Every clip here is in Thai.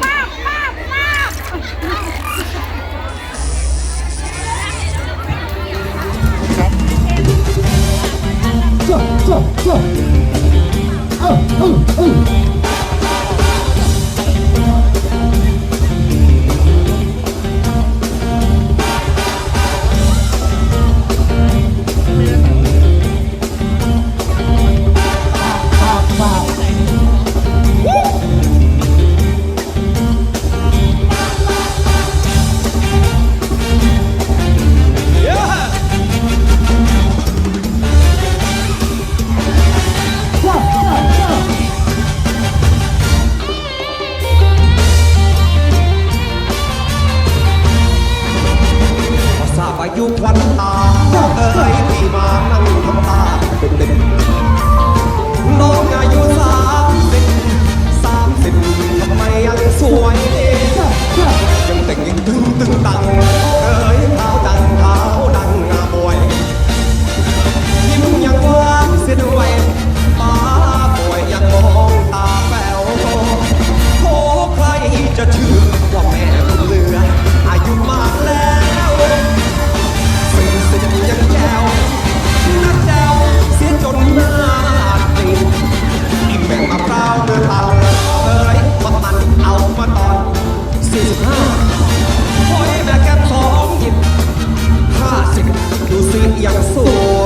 妈妈妈！走走走！ อยู่ควันตาเอ่ย 25พอยแบกแกมสองหยิบ50ดูสิยงอย่างสวย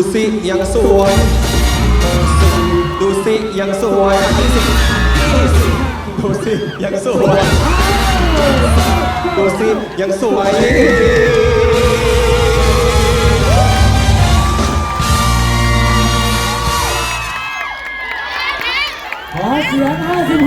ูสิยังสวยดูสิยังสวยดูสิยังสวย ดูสิยังสวยขอเสียง50